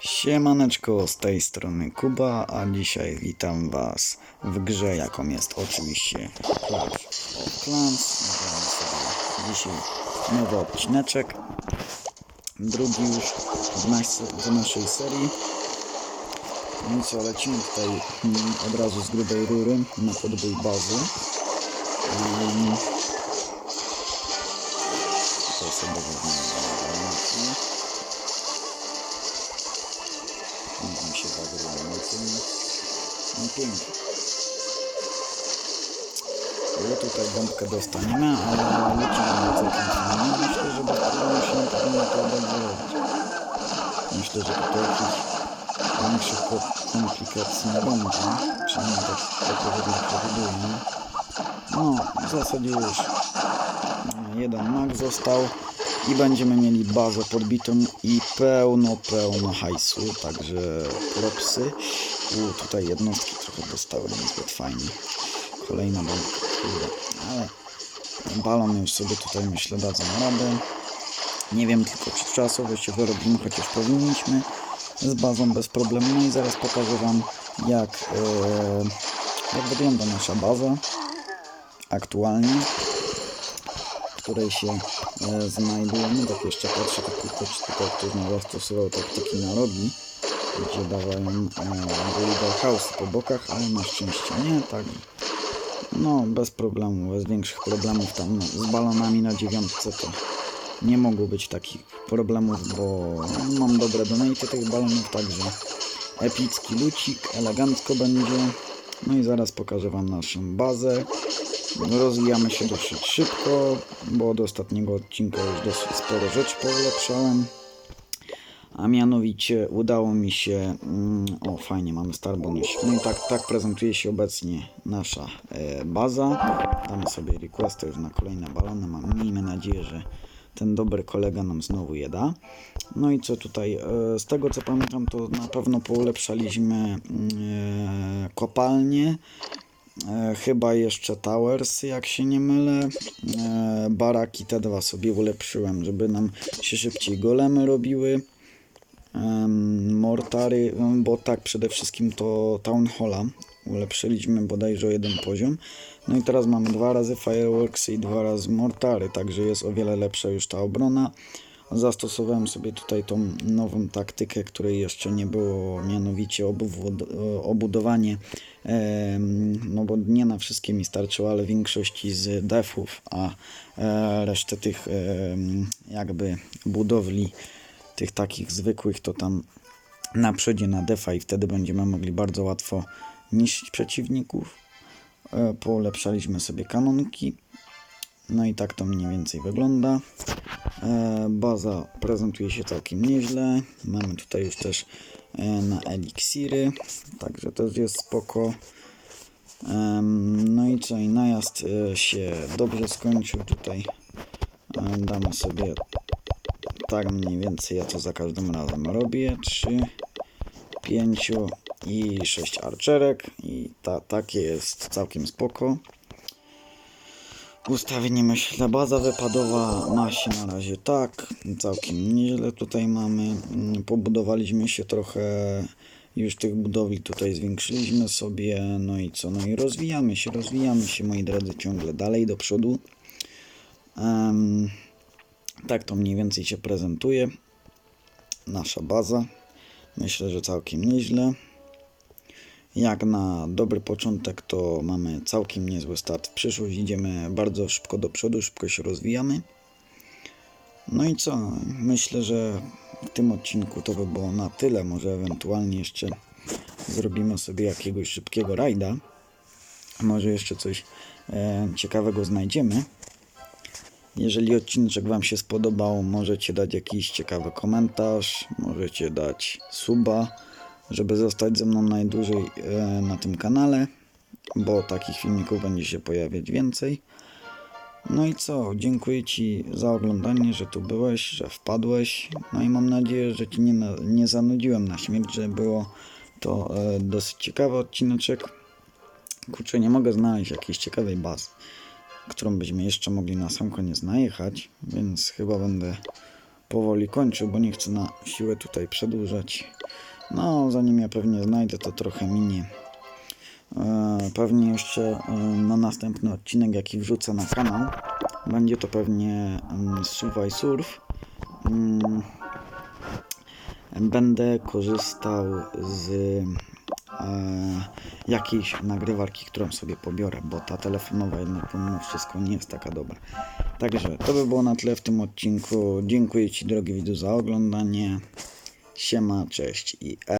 Siemaneczko, z tej strony Kuba, a dzisiaj witam Was w grze, jaką jest oczywiście Clash of Clans. Sobie dzisiaj nowy odcineczek, drugi już w, nas naszej serii. No co, lecimy tutaj mm, od razu z grubej rury na podbój bazy. Um, tutaj sobie Mam się zagrałem tym. No pięknie. No tutaj bombkę dostaniemy, ale lecimy na całkiem fajnie. Myślę, że bez problemu się powinno to dobrze robić. Myślę, że tutaj jakichś większych ko- komplikacji nie będzie. Przynajmniej tak, tak przewiduję. No, w zasadzie już jeden mag został i będziemy mieli bazę podbitą i pełno, pełno hajsu, także propsy. U, tutaj jednostki trochę dostały niezbyt fajnie. Kolejna bombka, kurde, ale balon już sobie tutaj myślę dadzą radę. Nie wiem tylko czy czasowo się wyrobimy, chociaż powinniśmy z bazą bez problemu. No i zaraz pokażę Wam jak, e, jak wygląda nasza baza aktualnie której się e, znajdujemy. Tak jeszcze patrzę, tak tutaj ktoś nie zastosował taktyki na rogi, gdzie dawają e, house po bokach, ale na szczęście nie, tak. No, bez problemu, bez większych problemów tam z balonami na dziewiątce to nie mogło być takich problemów, bo mam dobre donate tych balonów, także epicki lucik, elegancko będzie. No i zaraz pokażę Wam naszą bazę. Rozwijamy się dosyć szybko, bo od ostatniego odcinka już dosyć sporo rzeczy poulepszałem. A mianowicie udało mi się. Mm, o, fajnie, mamy star bonus. No i tak, tak prezentuje się obecnie nasza e, baza. Damy sobie requesty już na kolejne balony. Mam, miejmy nadzieję, że ten dobry kolega nam znowu je da. No i co tutaj? E, z tego co pamiętam, to na pewno poulepszaliśmy mm, e, kopalnię. E, chyba jeszcze Towers, jak się nie mylę. E, baraki te dwa sobie ulepszyłem, żeby nam się szybciej golemy robiły. Mortary, em, bo tak przede wszystkim to Town Halla ulepszyliśmy bodajże o jeden poziom. No i teraz mamy dwa razy Fireworks i dwa razy Mortary, także jest o wiele lepsza już ta obrona. Zastosowałem sobie tutaj tą nową taktykę, której jeszcze nie było, mianowicie obudowanie, no bo nie na wszystkie mi starczyło, ale większości z defów, a e, resztę tych jakby budowli, tych takich zwykłych, to tam na przodzie na defa i wtedy będziemy mogli bardzo łatwo niszczyć przeciwników. E, Polepszaliśmy sobie kanonki. No i tak to mniej więcej wygląda. E, Baza prezentuje się całkiem nieźle. Mamy tutaj już też e, na eliksiry, także też jest spoko. No i co, i najazd e, się dobrze skończył. Tutaj damy sobie tak mniej więcej, ja to za każdym razem robię. 3, 5 i 6 archerek i ta, takie jest całkiem spoko. Ustawienie myślę, baza wypadowa ma się na razie tak, całkiem nieźle tutaj mamy. Mm, Pobudowaliśmy się trochę, już tych budowli tutaj zwiększyliśmy sobie, no i co, no i rozwijamy się, rozwijamy się moi drodzy ciągle dalej do przodu. Em, tak to mniej więcej się prezentuje nasza baza. Myślę, że całkiem nieźle. Jak na dobry początek, to mamy całkiem niezły start w przyszłość. Idziemy bardzo szybko do przodu, szybko się rozwijamy. No i co? Myślę, że w tym odcinku to by było na tyle. Może ewentualnie jeszcze zrobimy sobie jakiegoś szybkiego rajda. Może jeszcze coś e, ciekawego znajdziemy. Jeżeli odcinek Wam się spodobał, możecie dać jakiś ciekawy komentarz, możecie dać suba, żeby zostać ze mną najdłużej e, na tym kanale, bo takich filmików będzie się pojawiać więcej. No i co, dziękuję Ci za oglądanie, że tu byłeś, że wpadłeś. No i mam nadzieję, że Ci nie, nie zanudziłem na śmierć, że było to e, dosyć ciekawy odcineczek. Kurczę, nie mogę znaleźć jakiejś ciekawej bazy którą byśmy jeszcze mogli na sam koniec najechać, więc chyba będę powoli kończył, bo nie chcę na siłę tutaj przedłużać. No, zanim ja pewnie znajdę, to trochę minie. E, Pewnie jeszcze e, na następny odcinek, jaki wrzucę na kanał, będzie to pewnie mm, Suwaj Surf. Mm, Będę korzystał z e, jakiejś nagrywarki, którą sobie pobiorę, bo ta telefonowa jednak pomimo wszystko nie jest taka dobra. Także to by było na tyle w tym odcinku. Dziękuję Ci drogi widzu za oglądanie. Siema, cześć i e.